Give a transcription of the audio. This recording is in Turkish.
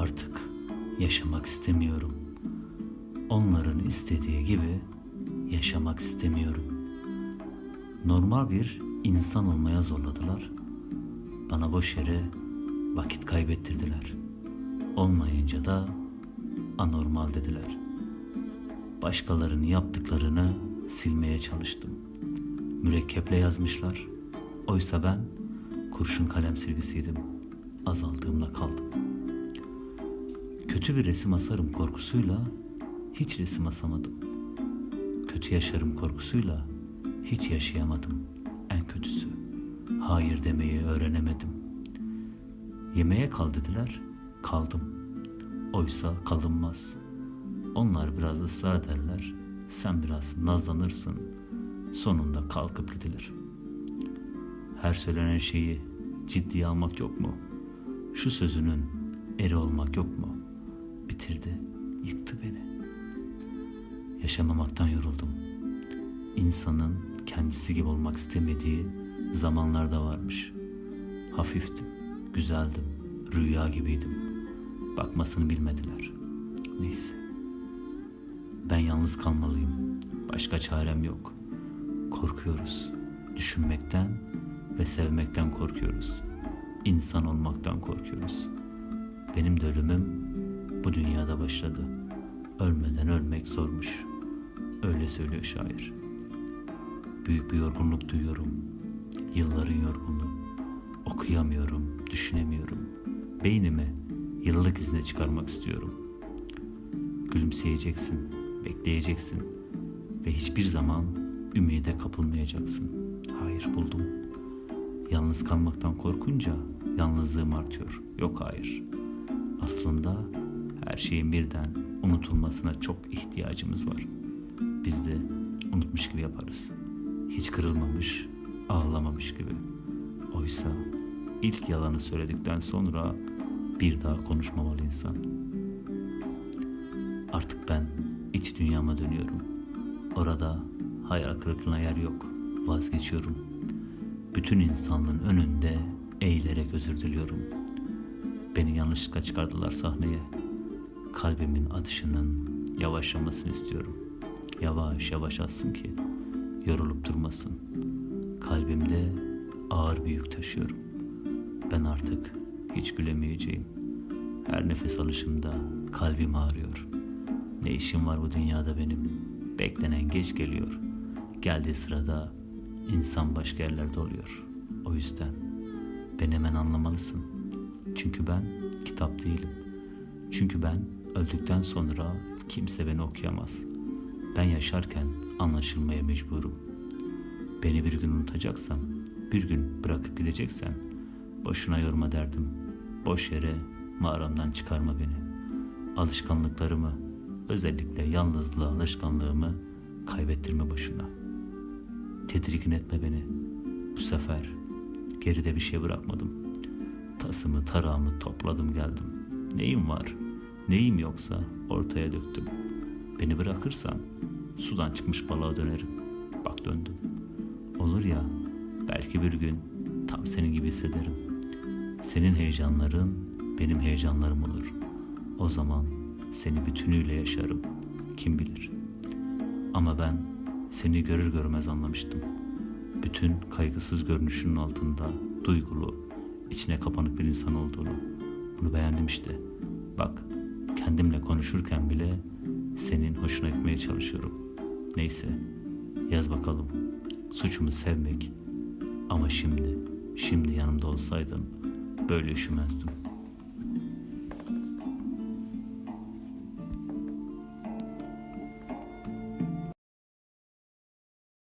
Artık yaşamak istemiyorum. Onların istediği gibi yaşamak istemiyorum. Normal bir insan olmaya zorladılar. Bana boş yere vakit kaybettirdiler. Olmayınca da anormal dediler. Başkalarının yaptıklarını silmeye çalıştım. Mürekkeple yazmışlar. Oysa ben kurşun kalem silgisiydim. Azaldığımla kaldım. Kötü bir resim asarım korkusuyla hiç resim asamadım. Kötü yaşarım korkusuyla hiç yaşayamadım. En kötüsü hayır demeyi öğrenemedim. Yemeğe kal dediler, kaldım. Oysa kalınmaz. Onlar biraz ısrar ederler, sen biraz nazlanırsın. Sonunda kalkıp gidilir. Her söylenen şeyi ciddiye almak yok mu? Şu sözünün eri olmak yok mu? Bitirdi, yıktı beni. Yaşamamaktan yoruldum. İnsanın kendisi gibi olmak istemediği zamanlar da varmış. Hafiftim, güzeldim, rüya gibiydim. Bakmasını bilmediler. Neyse. Ben yalnız kalmalıyım. Başka çarem yok. Korkuyoruz. Düşünmekten ve sevmekten korkuyoruz. İnsan olmaktan korkuyoruz. Benim de ölümüm bu dünyada başladı. Ölmeden ölmek zormuş. Öyle söylüyor şair. Büyük bir yorgunluk duyuyorum. Yılların yorgunluğu. Okuyamıyorum, düşünemiyorum. Beynimi yıllık izne çıkarmak istiyorum. Gülümseyeceksin, bekleyeceksin ve hiçbir zaman ümide kapılmayacaksın. Hayır buldum. Yalnız kalmaktan korkunca yalnızlığım artıyor. Yok hayır. Aslında her şeyin birden unutulmasına çok ihtiyacımız var. Biz de unutmuş gibi yaparız. Hiç kırılmamış, ağlamamış gibi. Oysa ilk yalanı söyledikten sonra bir daha konuşmamalı insan. Artık ben iç dünyama dönüyorum. Orada hayal kırıklığına yer yok. Vazgeçiyorum. Bütün insanlığın önünde eğilerek özür diliyorum. Beni yanlışlıkla çıkardılar sahneye. Kalbimin atışının yavaşlamasını istiyorum. Yavaş yavaş atsın ki yorulup durmasın. Kalbimde ağır bir yük taşıyorum. Ben artık hiç gülemeyeceğim. Her nefes alışımda kalbim ağrıyor. Ne işim var bu dünyada benim? Beklenen geç geliyor. Geldiği sırada insan başka yerlerde oluyor. O yüzden beni hemen anlamalısın. Çünkü ben kitap değilim. Çünkü ben öldükten sonra kimse beni okuyamaz. Ben yaşarken anlaşılmaya mecburum. Beni bir gün unutacaksan, bir gün bırakıp gideceksen, boşuna yorma derdim. Boş yere mağaramdan çıkarma beni. Alışkanlıklarımı, özellikle yalnızlığa alışkanlığımı kaybettirme boşuna. Tedirgin etme beni. Bu sefer geride bir şey bırakmadım. Tasımı tarağımı topladım geldim. Neyim var, neyim yoksa ortaya döktüm. Beni bırakırsan sudan çıkmış balığa dönerim. Bak döndüm. Olur ya belki bir gün tam senin gibi hissederim. Senin heyecanların benim heyecanlarım olur. O zaman seni bütünüyle yaşarım. Kim bilir. Ama ben seni görür görmez anlamıştım. Bütün kaygısız görünüşünün altında duygulu, içine kapanık bir insan olduğunu. Bunu beğendim işte. Bak, kendimle konuşurken bile senin hoşuna gitmeye çalışıyorum. Neyse, yaz bakalım. Suçumu sevmek. Ama şimdi, şimdi yanımda olsaydın böyle üşümezdim.''